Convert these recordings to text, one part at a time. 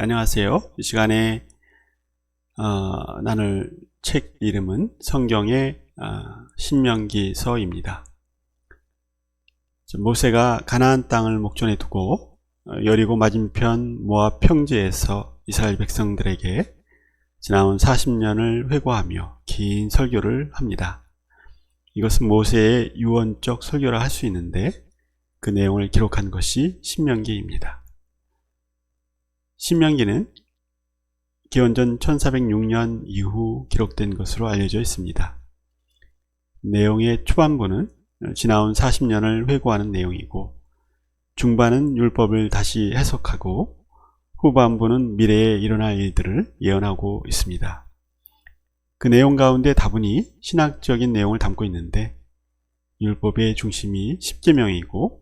안녕하세요. 이 시간에 어, 나눌 책 이름은 성경의 어, 신명기서입니다. 모세가 가나안 땅을 목전에 두고 어, 여리고 맞은편 모압 평지에서 이스라엘 백성들에게 지나온 40년을 회고하며 긴 설교를 합니다. 이것은 모세의 유언적 설교라 할 수 있는데 그 내용을 기록한 것이 신명기입니다. 신명기는 기원전 1406년 이후 기록된 것으로 알려져 있습니다. 내용의 초반부는 지나온 40년을 회고하는 내용이고 중반은 율법을 다시 해석하고 후반부는 미래에 일어날 일들을 예언하고 있습니다. 그 내용 가운데 다분히 신학적인 내용을 담고 있는데 율법의 중심이 10계명이고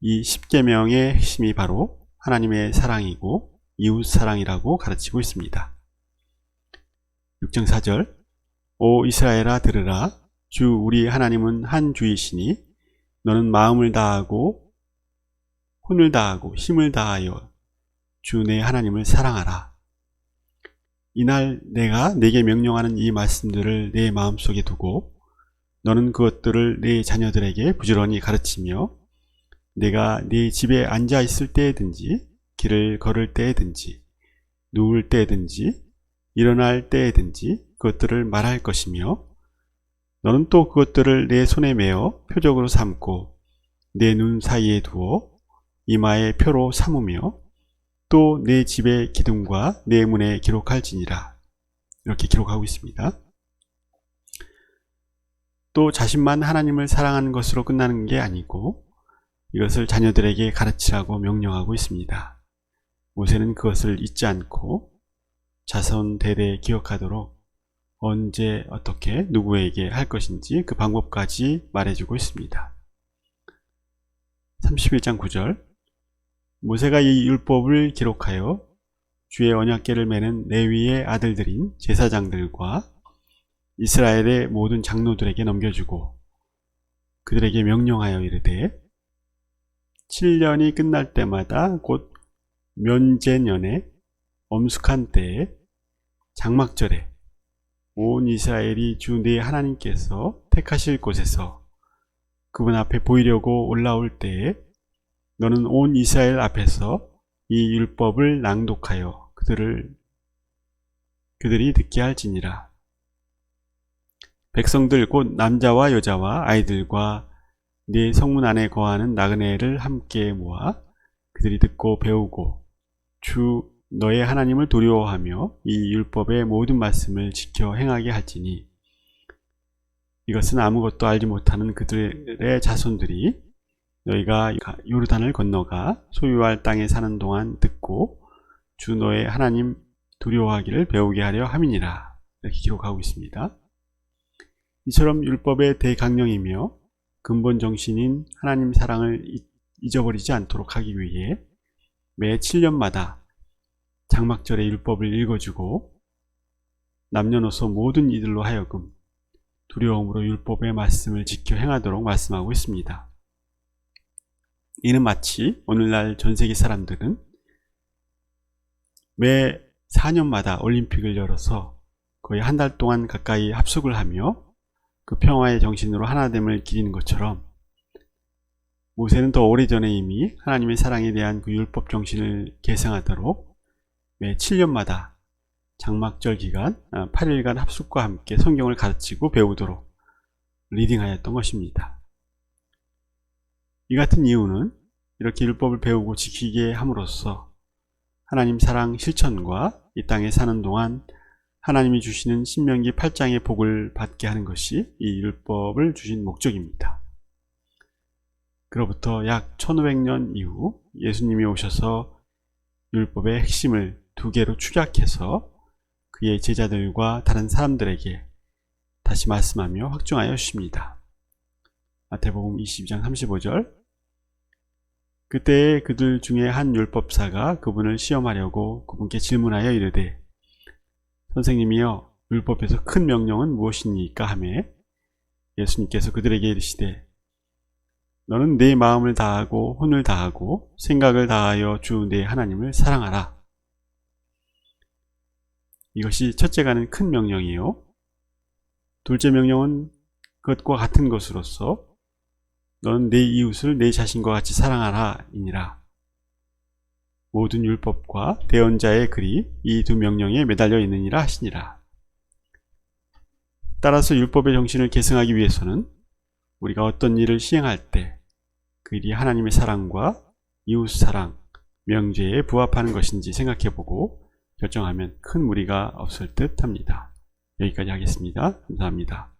이 10계명의 핵심이 바로 하나님의 사랑이고 이웃 사랑이라고 가르치고 있습니다. 6장 4절 오 이스라엘아 들으라 주 우리 하나님은 한 주이시니 너는 마음을 다하고 혼을 다하고 힘을 다하여 주 내 하나님을 사랑하라. 이날 내가 내게 명령하는 이 말씀들을 내 마음속에 두고 너는 그것들을 내 자녀들에게 부지런히 가르치며 내가 네 집에 앉아 있을 때든지 길을 걸을 때든지 누울 때든지 일어날 때든지 그것들을 말할 것이며 너는 또 그것들을 내 손에 메어 표적으로 삼고 내 눈 사이에 두어 이마에 표로 삼으며 또 내 집의 기둥과 내 문에 기록할지니라 이렇게 기록하고 있습니다. 또 자신만 하나님을 사랑하는 것으로 끝나는 게 아니고 이것을 자녀들에게 가르치라고 명령하고 있습니다. 모세는 그것을 잊지 않고 자손 대대에 기억하도록 언제 어떻게 누구에게 할 것인지 그 방법까지 말해주고 있습니다. 31장 9절 모세가 이 율법을 기록하여 주의 언약계를 매는 레위의 아들들인 제사장들과 이스라엘의 모든 장로들에게 넘겨주고 그들에게 명령하여 이르되 7년이 끝날 때마다 곧 면제년에 엄숙한 때에 장막절에 온 이스라엘이 주네 하나님께서 택하실 곳에서 그분 앞에 보이려고 올라올 때에 너는 온 이스라엘 앞에서 이 율법을 낭독하여 그들을 그들이 듣게 할지니라. 백성들 곧 남자와 여자와 아이들과 네 성문 안에 거하는 나그네를 함께 모아 그들이 듣고 배우고 주 너의 하나님을 두려워하며 이 율법의 모든 말씀을 지켜 행하게 할지니 이것은 아무것도 알지 못하는 그들의 자손들이 너희가 요르단을 건너가 소유할 땅에 사는 동안 듣고 주 너의 하나님 두려워하기를 배우게 하려 함이니라 이렇게 기록하고 있습니다. 이처럼 율법의 대강령이며 근본 정신인 하나님 사랑을 잊어버리지 않도록 하기 위해 매 7년마다 장막절의 율법을 읽어주고 남녀노소 모든 이들로 하여금 두려움으로 율법의 말씀을 지켜 행하도록 말씀하고 있습니다. 이는 마치 오늘날 전 세계 사람들은 매 4년마다 올림픽을 열어서 거의 한 달 동안 가까이 합숙을 하며 그 평화의 정신으로 하나됨을 기리는 것처럼 모세는 더 오래전에 이미 하나님의 사랑에 대한 그 율법 정신을 계승하도록 매 7년마다 장막절 기간 8일간 아, 합숙과 함께 성경을 가르치고 배우도록 리딩하였던 것입니다. 이 같은 이유는 이렇게 율법을 배우고 지키게 함으로써 하나님 사랑 실천과 이 땅에 사는 동안 하나님이 주시는 신명기 8장의 복을 받게 하는 것이 이 율법을 주신 목적입니다. 그로부터 약 1500년 이후 예수님이 오셔서 율법의 핵심을 두 개로 축약해서 그의 제자들과 다른 사람들에게 다시 말씀하며 확정하여 주십니다. 마태복음 22장 35절 그때에 그들 중에 한 율법사가 그분을 시험하려고 그분께 질문하여 이르되 선생님이여 율법에서 큰 명령은 무엇입니까 하매 예수님께서 그들에게 이르시되 너는 내 마음을 다하고 혼을 다하고 생각을 다하여 주 내 하나님을 사랑하라. 이것이 첫째 가는 큰 명령이요. 둘째 명령은 그것과 같은 것으로서 너는 내 이웃을 내 자신과 같이 사랑하라 이니라. 모든 율법과 대언자의 글이 이 두 명령에 매달려 있느니라 하시니라. 따라서 율법의 정신을 계승하기 위해서는 우리가 어떤 일을 시행할 때 그 일이 하나님의 사랑과 이웃 사랑, 명제에 부합하는 것인지 생각해보고 결정하면 큰 무리가 없을 듯 합니다. 여기까지 하겠습니다. 감사합니다.